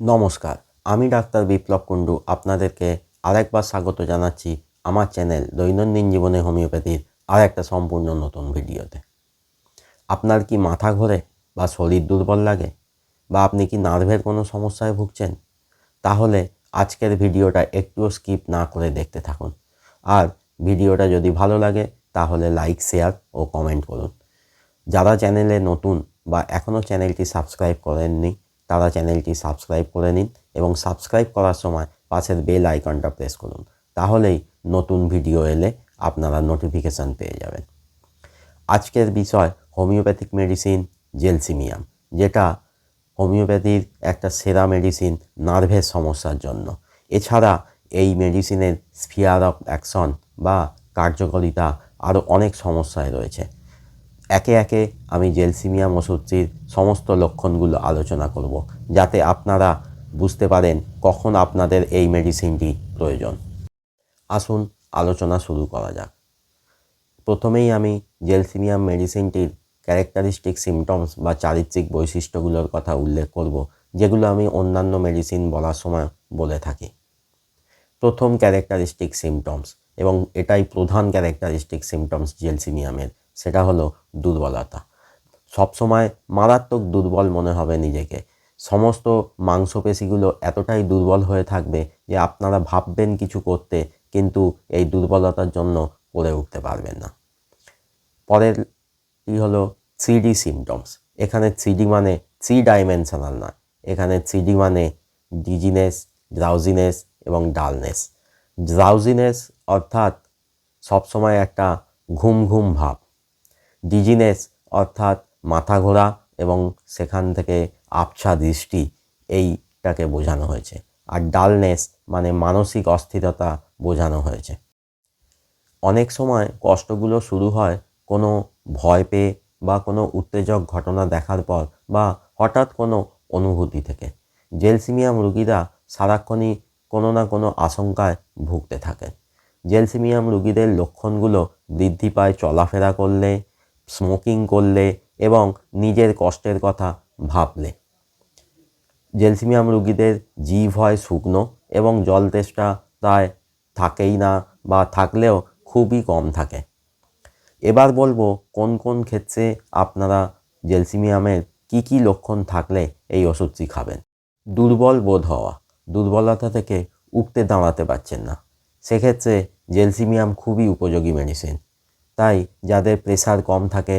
নমস্কার, আমি ডাক্তার বিপ্লব কুণ্ডু আপনাদেরকে আরেকবার স্বাগত জানাচ্ছি আমার চ্যানেল দৈনন্দিন জীবনে হোমিওপ্যাথির আর একটা সম্পূর্ণ নতুন ভিডিওতে। আপনার কি মাথা ঘোরে বা শরীর দুর্বল লাগে বা আপনি কি নার্ভের কোনো সমস্যায় ভুগছেন? তাহলে আজকের ভিডিওটা একটুও স্কিপ না করে দেখতে থাকুন। আর ভিডিওটা যদি ভালো লাগে তাহলে লাইক, শেয়ার ও কমেন্ট করুন। যারা চ্যানেলে নতুন বা এখনও চ্যানেলটি সাবস্ক্রাইব করেননি তারা চ্যানেলটি সাবস্ক্রাইব করে নিন এবং সাবস্ক্রাইব করার সময় পাশের বেল আইকনটা প্রেস করুন। তাহলেই নতুন ভিডিও এলে আপনারা নোটিফিকেশান পেয়ে যাবেন। আজকের বিষয় হোমিওপ্যাথিক মেডিসিন জেলসিমিয়াম যেটা হোমিওপ্যাথির একটা সেরা মেডিসিন নার্ভের সমস্যার জন্য। এছাড়া এই মেডিসিনের স্ফিয়ার অফ অ্যাকশন বা কার্যকারিতা আরও অনেক সমস্যায় রয়েছে। একে একে আমি জেলসিমিয়াম ওষুধটির সমস্ত লক্ষণগুলো আলোচনা করব, যাতে আপনারা বুঝতে পারেন কখন আপনাদের এই মেডিসিনটি প্রয়োজন। আসুন আলোচনা শুরু করা যাক। প্রথমেই আমি জেলসিমিয়াম মেডিসিনটির ক্যারেক্টারিস্টিক সিমটমস বা চারিত্রিক বৈশিষ্ট্যগুলোর কথা উল্লেখ করব, যেগুলো আমি অন্যান্য মেডিসিন বলার সময় বলে থাকি। প্রথম ক্যারেক্টারিস্টিক সিমটমস এবং এটাই প্রধান ক্যারেক্টারিস্টিক সিমটমস জেলসিমিয়ামের। সেটা হলো দুর্বলতা। সবসময় মারাত্মক দুর্বল মনে হবে নিজেকে। সমস্ত মাংসপেশিগুলো এতটাই দুর্বল হয়ে থাকবে যে আপনারা ভাববেন কিছু করতে কিন্তু এই দুর্বলতার জন্য করে উঠতে পারবেন না। পরেরটি হলো থ্রিডি সিমটমস। এখানে থ্রিডি মানে থ্রি ডাইমেনশনাল নয়। এখানে থ্রিডি মানে ডিজিনেস, ড্রাউজিনেস এবং ডালনেস। ড্রাউজিনেস অর্থাৎ সবসময় একটা ঘুম ঘুম ভাব। ডিজিনেস অর্থাৎ মাথা ঘোরা এবং সেখান থেকে আবছা দৃষ্টি, এইটাকে বোঝানো হয়েছে। আর ডালনেস মানে মানসিক অস্থিরতা বোঝানো হয়েছে। অনেক সময় কষ্টগুলো শুরু হয় কোনো ভয় পেয়ে বা কোনো উত্তেজক ঘটনা দেখার পর বা হঠাৎ কোনো অনুভূতি থেকে। জেলসিমিয়াম রুগীরা সারাক্ষণই কোনো না কোনো আশঙ্কায় ভুগতে থাকে। জেলসিমিয়াম রুগীদের লক্ষণগুলো বৃদ্ধি পায় চলাফেরা করলে স্মোকিং করলে এবং নিজের কষ্টের কথা ভাবলে। জেলসিমিয়াম রুগীদের জিভ হয় শুকনো এবং জল তেষ্টা প্রায় থাকেই না বা থাকলেও খুবই কম থাকে। এবার বলব কোন কোন ক্ষেত্রে আপনারা জেলসিমিয়ামের কি কি লক্ষণ থাকলে এই ওষুধটি খাবেন? দুর্বল বোধ হওয়া, দুর্বলতা থেকে উঠতে দাঁড়াতে পারছেন না। সেক্ষেত্রে জেলসিমিয়াম খুবই উপযোগী মেডিসিন তাই যাদের প্রেশার কম থাকে,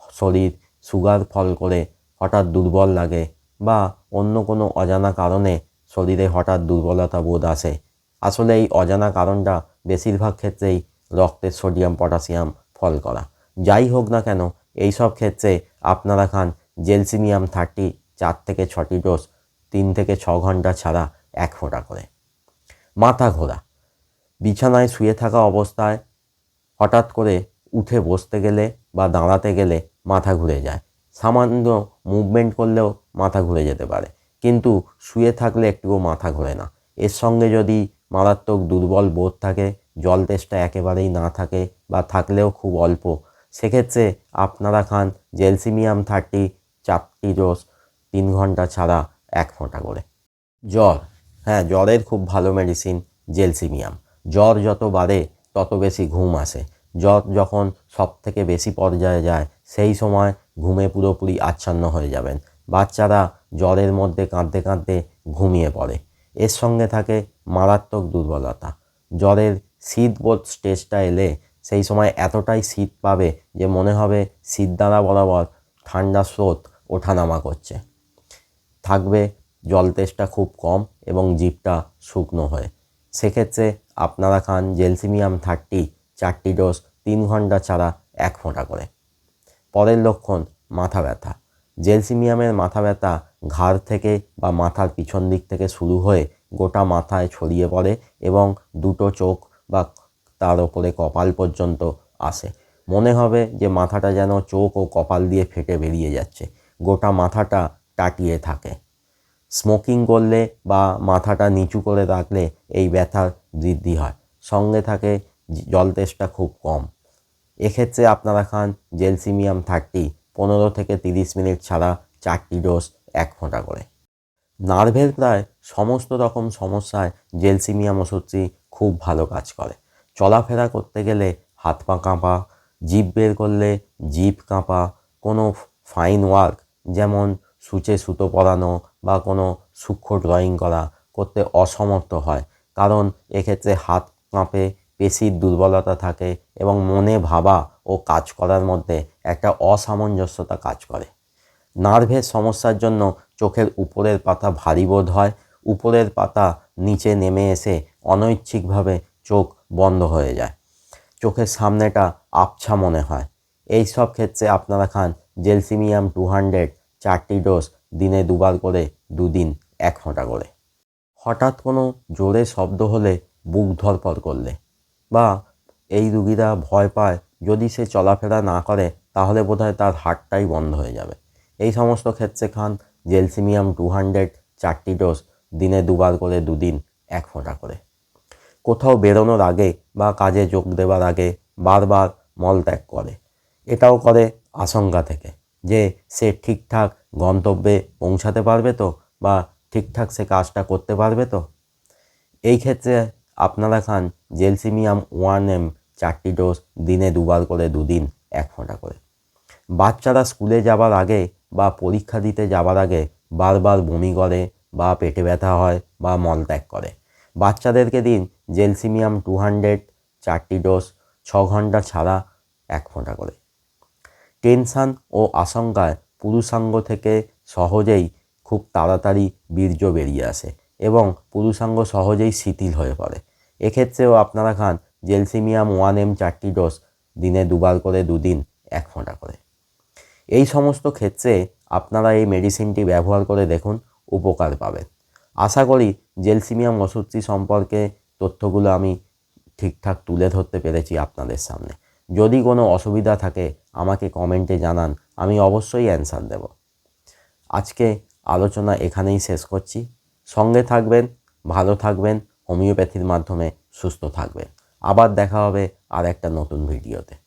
শরীর সুগার ফল করে, হঠাৎ দুর্বল লাগে বা অন্য কোনো অজানা কারণে শরীরে হঠাৎ দুর্বলতা বোধ আসে। আসলে এই অজানা কারণটা বেশিরভাগ ক্ষেত্রেই রক্তের সোডিয়াম পটাশিয়াম ফল করা। যাই হোক না কেন এই সব ক্ষেত্রে আপনারা খান জেলসিমিয়াম থার্টি চার থেকে ছটি ডোজ তিন থেকে ছ ঘণ্টা ছাড়া এক ফোঁটা করে। মাথা ঘোরা। বিছানায় শুয়ে থাকা অবস্থায় হঠাৎ করে উঠে বসতে গেলে বা দাঁড়াতে গেলে মাথা ঘুরে যায়। সামান্য মুভমেন্ট করলেও মাথা ঘুরে যেতে পারে। কিন্তু শুয়ে থাকলে একটুও মাথা ঘোরে না। এর সঙ্গে যদি মারাত্মক দুর্বল বোধ থাকে, জল তেষ্টা একেবারেই না থাকে বা থাকলেও খুব অল্প, সেক্ষেত্রে আপনারা খান জেলসিমিয়াম থার্টি চারটি ডোজ তিন ঘণ্টা ছাড়া এক ফোঁটা করে। জ্বর হ্যাঁ জ্বরের খুব ভালো মেডিসিন জেলসিমিয়াম। জ্বর যত বাড়ে, তত বেশি ঘুম আসে। যখন সব থেকে বেশি পর্যায়ে যায়, সেই সময় ঘুমে পুরোপুরি আচ্ছন্ন হয়ে যাবেন। বাচ্চারা জ্বরের মধ্যে কাঁদতে কাঁদতে ঘুমিয়ে পড়ে। এর সঙ্গে থাকে মারাত্মক দুর্বলতা। জ্বরের শীতবোধ স্টেজটা এলে সেই সময় এতটাই শীত পাবে যে মনে হবে শীত দ্বারা বরাবর ঠান্ডা স্রোত ওঠানামা করছে। থাকবে জল তেষ্টা খুব কম এবং জিভটা শুকনো হয়। সেক্ষেত্রে আপনারা খান জেলসিমিয়াম থার্টি চারটি ডোজ তিন ঘণ্টা ছাড়া এক ফোঁটা করে। পরের লক্ষণ, মাথা ব্যথা। জেলসিমিয়ামের মাথা ব্যথা ঘাড় থেকে বা মাথার পিছন দিক থেকে শুরু হয়ে গোটা মাথায় ছড়িয়ে পড়ে এবং দুটো চোখ বা তার ওপরে কপাল পর্যন্ত আসে। মনে হবে যে মাথাটা যেন চোখ ও কপাল দিয়ে ফেটে বেরিয়ে যাচ্ছে। গোটা মাথাটা টাটিয়ে থাকে। স্মোকিং করলে বা মাথাটা নিচু করে রাখলে এই ব্যথার বৃদ্ধি হয়। সঙ্গে থাকে জল তেষ্টা খুব কম। এক্ষেত্রে আপনারা খান জেলসিমিয়াম থার্টি, পনেরো থেকে তিরিশ মিনিট ছাড়া চারটি ডোজ এক ফোঁটা করে। নার্ভের প্রায় সমস্ত রকম সমস্যায় জেলসিমিয়াম ওষুধটি খুব ভালো কাজ করে। চলাফেরা করতে গেলে হাত পা কাঁপা, জিভ বের করলে জিভ কাঁপা, কোনো ফাইন ওয়ার্ক যেমন সূচে সুতো পরানো বা কোনো সূক্ষ্ম ড্রয়িং করা করতে অসমর্থ হয়। কারণ এক্ষেত্রে হাত কাঁপে পেশির দুর্বলতা থাকে এবং মনে ভাবা ও কাজ করার মধ্যে একটা অসামঞ্জস্যতা কাজ করে। নার্ভের সমস্যার জন্য চোখের উপরের পাতা ভারী বোধ হয়, উপরের পাতা নিচে নেমে এসে অনৈচ্ছিকভাবে চোখ বন্ধ হয়ে যায়। চোখের সামনেটা আবছা মনে হয়। এই সব ক্ষেত্রে আপনারা খান জেলসিমিয়াম টু হান্ড্রেড চারটি ডোজ দিনে দুবার করে, দুদিন এক ফোঁটা করে। হঠাৎ কোনো জোরে শব্দ হলে বুক ধরপর করলে। বা এই রুগীরা ভয় পায় যদি সে চলাফেরা না করে, তাহলে বোধহয় তার হার্টটাই বন্ধ হয়ে যাবে। এই সমস্ত ক্ষেত্রে খান জেলসিমিয়াম টু হান্ড্রেড চারটি ডোজ দিনে দুবার করে দুদিন এক ফোঁটা করে। কোথাও বেরোনোর আগে বা কাজে যোগ দেওয়ার আগে বারবার মলত্যাগ করে। এটাও করে আশঙ্কা থেকে যে সে ঠিকঠাক গন্তব্যে পৌঁছাতে পারবে তো বা ঠিকঠাক সে কাজটা করতে পারবে তো? এই ক্ষেত্রে আপনারা খান জেলসিমিয়াম ওয়ান এম চারটি ডোজ দিনে দুবার করে, দুদিন এক ফোঁটা করে। বাচ্চারা স্কুলে যাবার আগে বা পরীক্ষা দিতে যাবার আগে বারবার বমি করে বা পেটে ব্যথা হয় বা মলত্যাগ করে। বাচ্চাদেরকে দিন জেলসিমিয়াম টু হান্ড্রেড চারটি ডোজ ছ ঘণ্টা ছাড়া এক ফোঁটা করে। টেনশান ও আশঙ্কায় পুরুষাঙ্গ থেকে সহজেই খুব তাড়াতাড়ি বীর্য বেরিয়ে আসে এবং পুরুষাঙ্গ সহজেই শিথিল হয়ে পড়ে। এক্ষেত্রেও আপনারা খান জেলসিমিয়াম ওয়ান এম চারটি ডোজ, দিনে দুবার করে দুদিন, এক ফোঁটা করে। এই সমস্ত ক্ষেত্রে আপনারা এই মেডিসিনটি ব্যবহার করে দেখুন, উপকার পাবেন। আশা করি জেলসিমিয়াম ওষুধটি সম্পর্কে তথ্যগুলো আমি ঠিকঠাক তুলে ধরতে পেরেছি আপনাদের সামনে। যদি কোনো অসুবিধা থাকে, আমাকে কমেন্টে জানান, আমি অবশ্যই অ্যান্সার দেব। আজকে আলোচনা এখানেই শেষ করছি। সঙ্গে থাকবেন, ভালো থাকবেন হোমিওপ্যাথির মাধ্যমে সুস্থ থাকবেন। আবার দেখা হবে আর একটা নতুন ভিডিওতে।